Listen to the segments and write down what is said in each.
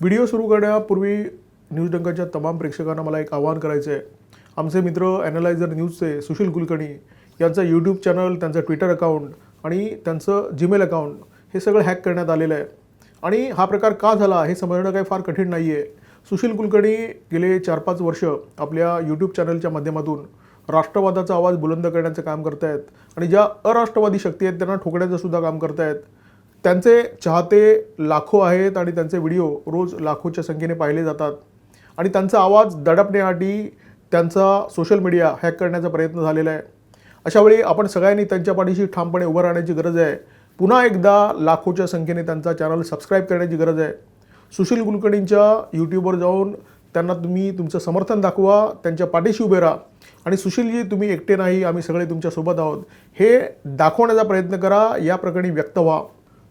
Video सुरू करण्यापूर्वी news डंकाच्या तमाम प्रेक्षकांना मला एक आवाहन करायचं आहे आमचे मित्र ॲनालायझर न्यूजचे सुशील कुलकर्णी यांचा यूट्यूब चॅनल त्यांचं ट्विटर अकाउंट आणि त्यांचं जीमेल अकाउंट हे सगळं हॅक करण्यात आलेलं आहे. आणि हा प्रकार का झाला हे समजणं काही फार कठीण नाही आहे सुशील कुलकर्णी गेले चार पाच वर्ष आपल्या यूट्यूब चॅनलच्या माध्यमातून राष्ट्रवादाचा आवाज बुलंद करण्याचं काम करत आहेत आणि ज्या अराष्ट्रवादी शक्ती आहेत त्यांना ठोकण्याचं सुद्धा काम करत आहेत त्यांचे चाहते लाखो आहेत आणि त्यांचे व्हिडिओ रोज लाखोच्या संख्येने पाहिले जातात. आणि त्यांचा आवाज दडपण्यासाठी त्यांचा सोशल मीडिया हॅक करण्याचा प्रयत्न झालेला आहे. अशावेळी आपण सगळ्यांनी त्यांच्या पाठीशी ठामपणे उभं राहण्याची गरज आहे. पुन्हा एकदा लाखोच्या संख्येने त्यांचा चॅनल सबस्क्राईब करण्याची गरज आहे. सुशील कुलकर्णींच्या यूट्यूबवर जाऊन त्यांना तुम्ही तुमचं समर्थन दाखवा त्यांच्या पाठीशी उभे राहा. आणि सुशीलजी तुम्ही एकटे नाही आम्ही सगळे तुमच्यासोबत आहोत. हे दाखवण्याचा प्रयत्न करा या प्रकरणी व्यक्त व्हा.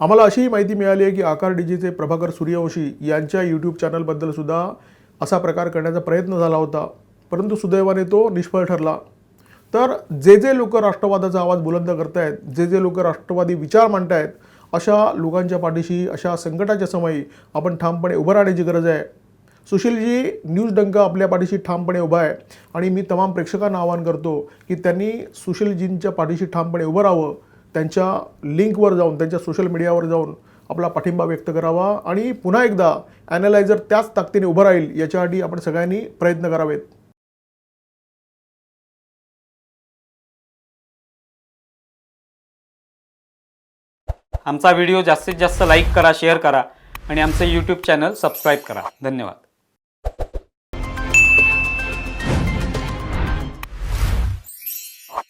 आम्हाला अशीही माहिती मिळाली आहे की आकार डीजीचे प्रभाकर सूर्यवंशी यांच्या यूट्यूब चॅनलबद्दल सुद्धा असा प्रकार करण्याचा प्रयत्न झाला होता परंतु सुदैवाने तो निष्फळ ठरला. तर जे जे लोक राष्ट्रवादाचा आवाज बुलंद करतायत जे जे लोक राष्ट्रवादी विचार मांडतायत अशा लोकांच्या पाठीशी अशा संकटाच्या समयी आपण ठामपणे उभं राहण्याची गरज आहे. सुशीलजी न्यूज डंक आपल्या पाठीशी ठामपणे उभा आहे आणि मी तमाम प्रेक्षकांना आवाहन करतो की त्यांनी सुशीलजींच्या पाठीशी ठामपणे उभं राहावं. त्यांच्या लिंकवर जाऊन त्यांच्या सोशल मीडियावर जाऊन आपला पाठिंबा व्यक्त करावा आणि पुन्हा एकदा ॲनालायझर त्याच ताकदीने उभं राहील याच्यासाठी आपण सगळ्यांनी प्रयत्न करावेत. आमचा व्हिडिओ जास्तीत जास्त लाईक करा शेअर करा आणि आमचं यूट्यूब चॅनल सबस्क्राईब करा. धन्यवाद.